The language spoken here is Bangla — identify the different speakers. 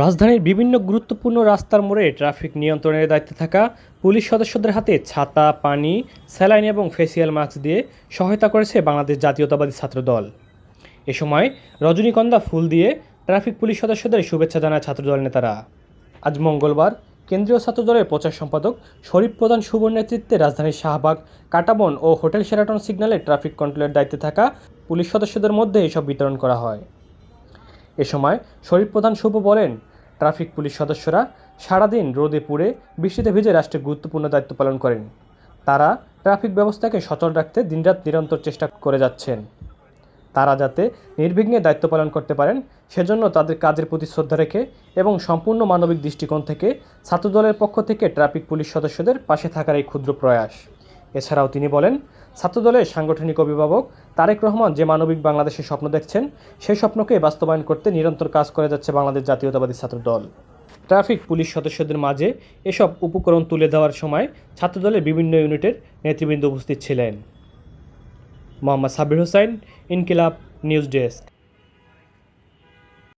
Speaker 1: রাজধানীর বিভিন্ন গুরুত্বপূর্ণ রাস্তার মোড়ে ট্রাফিক নিয়ন্ত্রণের দায়িত্বে থাকা পুলিশ সদস্যদের হাতে ছাতা, পানি, স্যালাইন এবং ফেসিয়াল মাস্ক দিয়ে সহায়তা করেছে বাংলাদেশ জাতীয়তাবাদী ছাত্রদল। এ সময় রজনীগন্ধা ফুল দিয়ে ট্রাফিক পুলিশ সদস্যদের শুভেচ্ছা জানায় ছাত্রদল নেতারা। আজ মঙ্গলবার কেন্দ্রীয় ছাত্রদলের প্রচার সম্পাদক শরীফ প্রধান শুভর নেতৃত্বে রাজধানীর শাহবাগ, কাটাবন ও হোটেল শেরাটন সিগন্যালে ট্রাফিক কন্ট্রোলের দায়িত্বে থাকা পুলিশ সদস্যদের মধ্যে এসব বিতরণ করা হয়। এ সময় শরীফ প্রধান শুভ বলেন, ট্রাফিক পুলিশ সদস্যরা সারাদিন রোদে পুড়ে বৃষ্টিতে ভিজে রাষ্ট্রের গুরুত্বপূর্ণ দায়িত্ব পালন করেন। তারা ট্রাফিক ব্যবস্থাকে সচল রাখতে দিনরাত নিরন্তর চেষ্টা করে যাচ্ছেন। তারা যাতে নির্বিঘ্নে দায়িত্ব পালন করতে পারেন, সেজন্য তাদের কাজের প্রতি শ্রদ্ধা রেখে এবং সম্পূর্ণ মানবিক দৃষ্টিকোণ থেকে ছাত্রদলের পক্ষ থেকে ট্রাফিক পুলিশ সদস্যদের পাশে থাকার এই ক্ষুদ্র প্রয়াস। এছাড়াও তিনি বলেন, ছাত্রদলের সাংগঠনিক অভিভাবক তারেক রহমান যে মানবিক বাংলাদেশের স্বপ্ন দেখছেন, সেই স্বপ্নকে বাস্তবায়ন করতে নিরন্তর কাজ করে যাচ্ছে বাংলাদেশ জাতীয়তাবাদী ছাত্রদল। ট্রাফিক পুলিশ সদস্যদের মাঝে এসব উপকরণ তুলে দেওয়ার সময় ছাত্রদলের বিভিন্ন ইউনিটের নেতৃবৃন্দ উপস্থিত ছিলেন। Mohammad Sabir Hossain, Inqilab news desk.